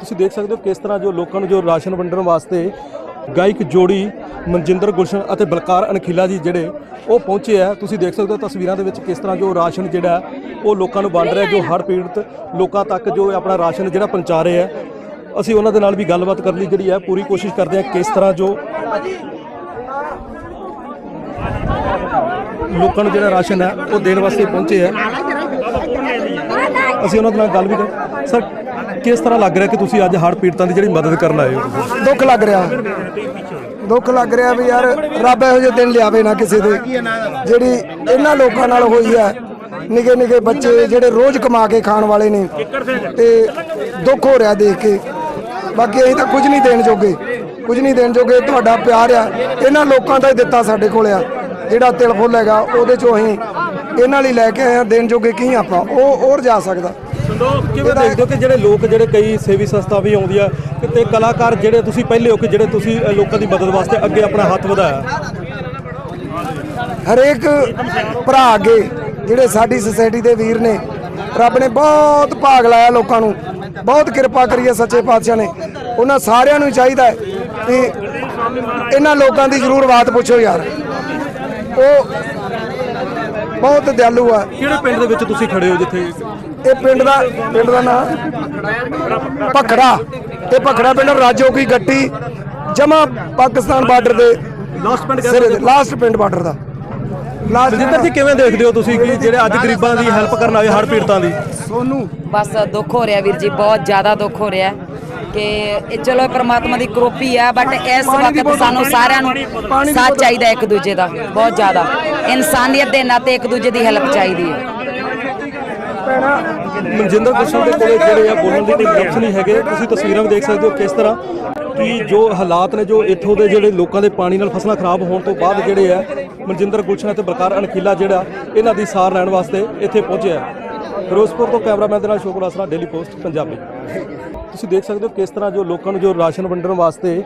ਤੁਸੀਂ ਦੇਖ ਸਕਦੇ ਹੋ ਕਿਸ ਤਰ੍ਹਾਂ ਜੋ ਲੋਕਾਂ ਨੂੰ ਜੋ ਰਾਸ਼ਨ ਵੰਡਣ ਵਾਸਤੇ ਗਾਇਕ ਜੋੜੀ ਮਨਜਿੰਦਰ ਗੁਲਸ਼ਨ ਅਤੇ ਬਲਕਾਰ ਅਣਖੀਲਾ ਜੀ ਜਿਹੜੇ ਉਹ ਪਹੁੰਚੇ ਆ। ਤੁਸੀਂ ਦੇਖ ਸਕਦੇ ਹੋ ਤਸਵੀਰਾਂ ਦੇ ਵਿੱਚ ਕਿਸ ਤਰ੍ਹਾਂ ਜੋ ਰਾਸ਼ਨ ਜਿਹੜਾ ਉਹ ਲੋਕਾਂ ਨੂੰ ਵੰਡ ਰਿਹਾ, ਜੋ ਹਰ ਪੀੜਤ ਲੋਕਾਂ ਤੱਕ ਜੋ ਆਪਣਾ ਰਾਸ਼ਨ ਜਿਹੜਾ ਪਹੁੰਚਾ ਰਹੇ ਆ। ਅਸੀਂ ਉਹਨਾਂ ਦੇ ਨਾਲ ਵੀ ਗੱਲਬਾਤ ਕਰਨ ਲਈ ਜਿਹੜੀ ਹੈ ਪੂਰੀ ਕੋਸ਼ਿਸ਼ ਕਰਦੇ ਹਾਂ ਕਿਸ ਤਰ੍ਹਾਂ ਜੋ ਲੋਕਾਂ ਨੂੰ ਜਿਹੜਾ ਰਾਸ਼ਨ ਹੈ ਉਹ ਦੇਣ ਵਾਸਤੇ ਪਹੁੰਚੇ ਆ। ਅਸੀਂ ਉਹਨਾਂ ਦੇ ਨਾਲ ਗੱਲ ਵੀ ਕਰ ਸਰ ਕਿਸ ਤਰ੍ਹਾਂ ਲੱਗ ਰਿਹਾ ਕਿ ਤੁਸੀਂ ਅੱਜ ਹੜ੍ਹ ਪੀੜਤਾਂ ਦੀ ਜਿਹੜੀ ਮਦਦ ਕਰਨ ਆਏ ਹੋ? ਦੁੱਖ ਲੱਗ ਰਿਹਾ। ਦੁੱਖ ਲੱਗ ਰਿਹਾ ਵੀ ਯਾਰ ਰੱਬ ਇਹੋ ਜਿਹੇ ਦਿਨ ਲਿਆਵੇ ਨਾ ਕਿਸੇ ਦੇ। ਜਿਹੜੀ ਇਹਨਾਂ ਲੋਕਾਂ ਨਾਲ ਹੋਈ ਹੈ, ਨਿੱਕੇ ਨਿੱਕੇ ਬੱਚੇ ਜਿਹੜੇ ਰੋਜ਼ ਕਮਾ ਕੇ ਖਾਣ ਵਾਲੇ ਨੇ, ਤੇ ਦੁੱਖ ਹੋ ਰਿਹਾ ਦੇਖ ਕੇ। ਬਾਕੀ ਅਸੀਂ ਤਾਂ ਕੁਝ ਨਹੀਂ ਦੇਣ ਜੋਗੇ। ਕੁਝ ਨਹੀਂ ਦੇਣ ਜੋਗੇ, ਤੁਹਾਡਾ ਪਿਆਰ ਆ। ਇਹਨਾਂ ਲੋਕਾਂ ਦਾ ਹੀ ਦਿੱਤਾ ਸਾਡੇ ਕੋਲ ਆ। ਜਿਹੜਾ ਤਿਲ ਫੁੱਲ ਹੈਗਾ, ਉਹਦੇ ਚੋਂ ਅਸੀਂ ਇਹਨਾਂ ਲਈ ਲੈ ਕੇ ਆਏ ਆ ਦੇਣ ਜੋਗੇ ਕੀ ਆਪਾਂ? ਉਹ ਹੋਰ ਜਾ ਸਕਦਾ। ਕਿਵੇਂ ਦੇਖਦੇ ਹੋ ਕਿ ਜਿਹੜੇ ਲੋਕ ਜਿਹੜੇ ਕਈ ਸੇਵੀ ਸੰਸਥਾ ਵੀ ਆਉਂਦੀਆਂ ਕਿਤੇ ਕਲਾਕਾਰ ਜਿਹੜੇ ਤੁਸੀਂ ਪਹਿਲੇ ਹੋ ਕਿ ਜਿਹੜੇ ਤੁਸੀਂ ਲੋਕਾਂ ਦੀ ਮਦਦ ਵਾਸਤੇ ਅੱਗੇ ਆਪਣਾ ਹੱਥ ਵਧਾਇਆ? ਹਰੇਕ ਭਰਾ ਅੱਗੇ ਜਿਹੜੇ ਸਾਡੀ ਸੁਸਾਇਟੀ ਦੇ ਵੀਰ ਨੇ ਰੱਬ ਨੇ ਬਹੁਤ ਭਾਗ ਲਾਇਆ ਲੋਕਾਂ ਨੂੰ ਬਹੁਤ ਕਿਰਪਾ ਕਰੀ ਹੈ ਸੱਚੇ ਪਾਤਸ਼ਾਹ ਨੇ। ਉਹਨਾਂ ਸਾਰਿਆਂ ਨੂੰ ਚਾਹੀਦਾ ਹੈ ਕਿ ਇਹਨਾਂ ਲੋਕਾਂ ਦੀ ਜ਼ਰੂਰ ਬਾਤ ਪੁੱਛੋ ਯਾਰ। ਉਹ ਬਹੁਤ ਦਿਆਲੂ ਆ। ਕਿਹੜੇ ਪਿੰਡ ਦੇ ਵਿੱਚ ਤੁਸੀਂ ਖੜੇ ਹੋ ਜਿੱਥੇ ਇਹ ਪਿੰਡ ਦਾ ਪਿੰਡ ਦਾ ਨਾਮ ਭਖੜਾ। ਇਹ ਭਖੜਾ ਪਿੰਡ ਰਾਜੋ ਕੀ ਗੱਟੀ ਜਮਾ ਪਾਕਿਸਤਾਨ ਬਾਰਡਰ ਦੇ ਲਾਸਟ ਪਿੰਡ ਸਿਰੇ ਦੇ ਲਾਸਟ ਪਿੰਡ ਬਾਰਡਰ ਦਾ। ਲਾਸਟ ਜਿੱਧਰ ਜੀ ਕਿਵੇਂ ਦੇਖਦੇ ਹੋ ਤੁਸੀਂ ਕਿ ਜਿਹੜੇ ਅੱਜ ਗਰੀਬਾਂ ਦੀ ਹੈਲਪ ਕਰਨ ਆਏ ਹੜ੍ਹ ਪੀੜਤਾਂ ਦੀ? ਸੋਨੂ। ਬਸ ਦੁੱਖ ਹੋ ਰਿਹਾ ਵੀਰ ਜੀ ਬਹੁਤ ਜ਼ਿਆਦਾ ਦੁੱਖ ਹੋ ਰਿਹਾ ਕਿ ਇਹ ਚਲੋ ਪ੍ਰਮਾਤਮਾ ਦੀ ਕਰੋਪੀ ਆ ਬਟ ਇਸ ਵਕਤ ਸਾਨੂੰ ਸਾਰਿਆਂ ਨੂੰ ਸਾਥ ਚਾਹੀਦਾ ਇੱਕ ਦੂਜੇ ਦਾ ਬਹੁਤ ਜ਼ਿਆਦਾ। ਇਨਸਾਨੀਅਤ ਦੇ ਨਾਤੇ ਇੱਕ ਦੂਜੇ ਦੀ ਹੈਲਪ ਚਾਹੀਦੀ ਹੈ। ਮਨਜਿੰਦਰ ਗੁੱਸਲ ਦੇ ਕੋਲੇ ਜਿਹੜੇ ਆ ਬੋਲਣ ਦੇ ਲਿਪਸ ਨਹੀਂ ਹੈਗੇ, ਤੁਸੀਂ ਤਸਵੀਰਾਂ ਵੀ ਦੇਖ ਸਕਦੇ ਹੋ ਕਿਸ ਤਰ੍ਹਾਂ ਕਿ ਜੋ ਹਾਲਾਤ ਨੇ, ਜੋ ਇੱਥੋਂ ਦੇ ਜਿਹੜੇ ਲੋਕਾਂ ਦੇ ਪਾਣੀ ਨਾਲ ਫਸਲਾਂ ਖਰਾਬ ਹੋਣ ਤੋਂ ਬਾਅਦ ਜਿਹੜੇ ਆ, ਮਨਜਿੰਦਰ ਗੁਲਸ਼ਨ ਅਤੇ ਬਲਕਾਰ ਅਣਖੀਲਾ ਜਿਹੜਾ, ਇਹਨਾਂ ਦੀ ਸਾਰ ਲੈਣ ਵਾਸਤੇ ਇੱਥੇ ਪਹੁੰਚਿਆ ਫਿਰੋਜ਼ਪੁਰ ਤੋਂ ਕੈਮਰਾਮੈਨ ਦੇ ਨਾਲ ਸ਼ੋਕਰ ਆਸਰਾ ਡੇਲੀ ਪੋਸਟ ਪੰਜਾਬੀ। ਤੁਸੀਂ ਦੇਖ ਸਕਦੇ ਹੋ ਕਿਸ ਤਰ੍ਹਾਂ ਜੋ ਲੋਕਾਂ ਨੂੰ ਜੋ ਰਾਸ਼ਨ ਵੰਡਣ ਵਾਸਤੇ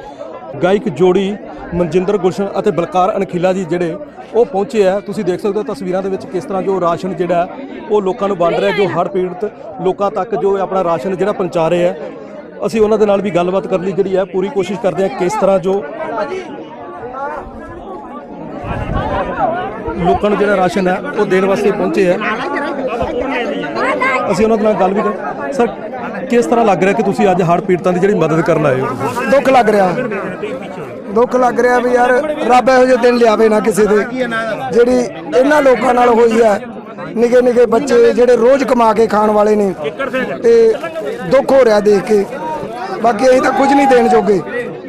ਗਾਇਕ ਜੋੜੀ ਮਨਜਿੰਦਰ ਗੁਲਸ਼ਨ ਅਤੇ ਬਲਕਾਰ ਅਣਖੀਲਾ ਜੀ ਜਿਹੜੇ ਉਹ ਪਹੁੰਚੇ ਆ। ਤੁਸੀਂ ਦੇਖ ਸਕਦੇ ਹੋ ਤਸਵੀਰਾਂ ਦੇ ਵਿੱਚ ਕਿਸ ਤਰ੍ਹਾਂ ਜੋ ਰਾਸ਼ਨ ਜਿਹੜਾ ਉਹ ਲੋਕਾਂ ਨੂੰ ਵੰਡ ਰਿਹਾ ਜੋ ਹੜ੍ਹ ਪੀੜਤ ਲੋਕਾਂ ਤੱਕ ਜੋ ਆਪਣਾ ਰਾਸ਼ਨ ਜਿਹੜਾ ਪਹੁੰਚਾ ਰਹੇ ਆ। ਅਸੀਂ ਉਹਨਾਂ ਦੇ ਨਾਲ ਵੀ ਗੱਲਬਾਤ ਕਰਨ ਦੀ ਜਿਹੜੀ ਹੈ, ਪੂਰੀ ਕੋਸ਼ਿਸ਼ ਕਰਦੇ ਹਾਂ ਕਿਸ ਤਰ੍ਹਾਂ ਜੋ ਲੋਕਾਂ ਨੂੰ ਜਿਹੜਾ ਰਾਸ਼ਨ ਹੈ, ਉਹ ਦੇਣ ਵਾਸਤੇ ਪਹੁੰਚੇ ਆ। ਅਸੀਂ ਉਹਨਾਂ ਦੇ ਨਾਲ ਗੱਲ ਵੀ ਕਰ ਸਰ ਕਿਸ ਤਰ੍ਹਾਂ ਲੱਗ ਰਿਹਾ ਕਿ ਤੁਸੀਂ ਅੱਜ ਹੜ੍ਹ ਪੀੜਤਾਂ ਦੀ ਜਿਹੜੀ ਮਦਦ ਕਰਨ ਆਏ ਹੋ? ਦੁੱਖ ਲੱਗ ਰਿਹਾ। ਦੁੱਖ ਲੱਗ ਰਿਹਾ ਵੀ ਯਾਰ ਰੱਬ ਇਹੋ ਜਿਹੇ ਦਿਨ ਲਿਆਵੇ ਨਾ ਕਿਸੇ ਦੇ। ਜਿਹੜੀ ਇਹਨਾਂ ਲੋਕਾਂ ਨਾਲ ਹੋਈ ਹੈ ਨਿੱਕੇ ਨਿੱਕੇ ਬੱਚੇ ਜਿਹੜੇ ਰੋਜ਼ ਕਮਾ ਕੇ ਖਾਣ ਵਾਲੇ ਨੇ, ਤੇ ਦੁੱਖ ਹੋ ਰਿਹਾ ਦੇਖ ਕੇ। ਬਾਕੀ ਅਸੀਂ ਤਾਂ ਕੁਝ ਨਹੀਂ ਦੇਣ ਜੋਗੇ।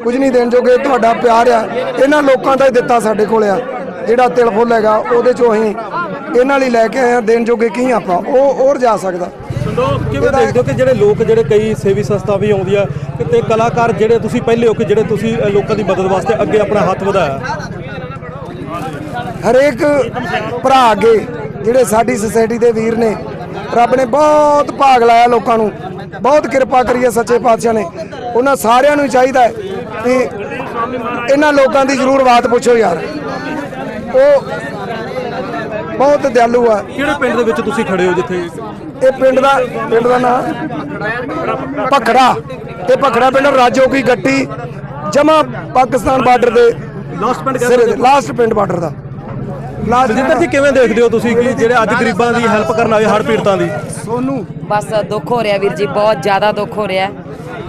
ਕੁਝ ਨਹੀਂ ਦੇਣ ਜੋਗੇ, ਤੁਹਾਡਾ ਪਿਆਰ ਆ। ਇਹਨਾਂ ਲੋਕਾਂ ਦਾ ਹੀ ਦਿੱਤਾ ਸਾਡੇ ਕੋਲ ਆ। ਜਿਹੜਾ ਤਿਲ ਫੁੱਲ ਹੈਗਾ, ਉਹਦੇ ਚੋਂ ਅਸੀਂ ਇਹਨਾਂ ਲਈ ਲੈ ਕੇ ਆਏ ਆ ਦੇਣ ਜੋਗੇ ਕੀ ਆਪਾਂ? ਉਹ ਹੋਰ ਜਾ ਸਕਦਾ। ਕਿਵੇਂ ਦੇਖਦੇ ਹੋ ਕਿ ਜਿਹੜੇ ਲੋਕ ਜਿਹੜੇ ਕਈ ਸੇਵੀ ਸੰਸਥਾ ਵੀ ਆਉਂਦੀਆਂ ਕਿਤੇ ਕਲਾਕਾਰ ਜਿਹੜੇ ਤੁਸੀਂ ਪਹਿਲੇ ਹੋ ਕਿ ਜਿਹੜੇ ਤੁਸੀਂ ਲੋਕਾਂ ਦੀ ਮਦਦ ਵਾਸਤੇ ਅੱਗੇ ਆਪਣਾ ਹੱਥ ਵਧਾਇਆ? ਹਰੇਕ ਭਰਾ ਅੱਗੇ ਜਿਹੜੇ ਸਾਡੀ ਸੁਸਾਇਟੀ ਦੇ ਵੀਰ ਨੇ ਰੱਬ ਨੇ ਬਹੁਤ ਭਾਗ ਲਾਇਆ ਲੋਕਾਂ ਨੂੰ ਬਹੁਤ ਕਿਰਪਾ ਕਰੀ ਹੈ ਸੱਚੇ ਪਾਤਸ਼ਾਹ ਨੇ। ਉਹਨਾਂ ਸਾਰਿਆਂ ਨੂੰ ਚਾਹੀਦਾ ਹੈ ਕਿ ਇਹਨਾਂ ਲੋਕਾਂ ਦੀ ਜ਼ਰੂਰ ਬਾਤ ਪੁੱਛੋ ਯਾਰ। ਉਹ ਬਹੁਤ ਦਿਆਲੂ ਆ। ਕਿਹੜੇ ਪਿੰਡ ਦੇ ਵਿੱਚ ਤੁਸੀਂ ਖੜੇ ਹੋ ਜਿੱਥੇ? ਇਹ ਪਿੰਡ ਦਾ ਪਿੰਡ ਦਾ ਨਾਮ ਭਖੜਾ। ਇਹ ਭਖੜਾ ਪਿੰਡ ਰਾਜੋ ਕੀ ਗੱਟੀ ਜਮਾ ਪਾਕਿਸਤਾਨ ਬਾਰਡਰ ਦੇ ਲਾਸਟ ਪਿੰਡ ਸਿਰੇ ਦੇ ਲਾਸਟ ਪਿੰਡ ਬਾਰਡਰ ਦਾ। ਲਾਸਟ ਜਿੱਧਰ ਜੀ ਕਿਵੇਂ ਦੇਖਦੇ ਹੋ ਤੁਸੀਂ ਕਿ ਜਿਹੜੇ ਅੱਜ ਗਰੀਬਾਂ ਦੀ ਹੈਲਪ ਕਰਨ ਆਏ ਹੜ੍ਹ ਪੀੜਤਾਂ ਦੀ? ਸੋਨੂ ਬਸ ਦੁੱਖ ਹੋ ਰਿਹਾ ਵੀਰ ਜੀ ਬਹੁਤ ਜ਼ਿਆਦਾ ਦੁੱਖ ਹੋ ਰਿਹਾ।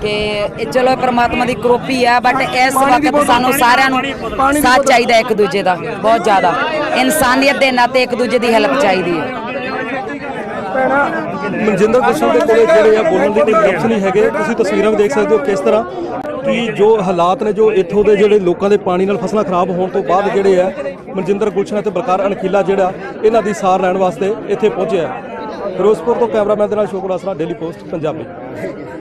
ਕਿ ਇਹ ਚਲੋ ਪ੍ਰਮਾਤਮਾ ਦੀ ਕਰੋਪੀ ਆ ਬਟ ਇਸ ਵਕਤ ਸਾਨੂੰ ਸਾਰਿਆਂ ਨੂੰ ਸਾਥ ਚਾਹੀਦਾ ਇੱਕ ਦੂਜੇ ਦਾ ਬਹੁਤ ਜ਼ਿਆਦਾ। ਇਨਸਾਨੀਅਤ ਦੇ ਨਾਤੇ ਇੱਕ ਦੂਜੇ ਦੀ ਹੈਲਪ ਚਾਹੀਦੀ ਹੈ। ਮਨਜਿੰਦਰ ਗੁੱਸਲ ਦੇ ਕੋਲੇ ਜਿਹੜੇ ਆ ਬੋਲਣ ਦੇ ਲਿਪਸ ਨਹੀਂ ਹੈਗੇ ਤੁਸੀਂ ਤਸਵੀਰਾਂ ਵੀ ਦੇਖ ਸਕਦੇ ਹੋ ਕਿਸ ਤਰ੍ਹਾਂ। ਕਿ ਜੋ ਹਾਲਾਤ ਨੇ ਜੋ ਇੱਥੋਂ ਦੇ ਜਿਹੜੇ ਲੋਕਾਂ ਦੇ ਪਾਣੀ ਨਾਲ ਫਸਲਾਂ ਖਰਾਬ ਹੋਣ ਤੋਂ ਬਾਅਦ ਜਿਹੜੇ ਆ ਮਨਜਿੰਦਰ ਗੁਲਸ਼ਨ ਅਤੇ ਬਲਕਾਰ ਅਣਖੀਲਾ ਜਿਹੜਾ ਇਹਨਾਂ ਦੀ ਸਾਰ ਲੈਣ ਵਾਸਤੇ ਇੱਥੇ ਪਹੁੰਚਿਆ ਫਿਰੋਜ਼ਪੁਰ ਤੋਂ ਕੈਮਰਾਮੈਨ ਦੇ ਨਾਲ ਸ਼ੋਕਰ ਆਸਰਾ ਡੇਲੀ ਪੋਸਟ ਪੰਜਾਬੀ।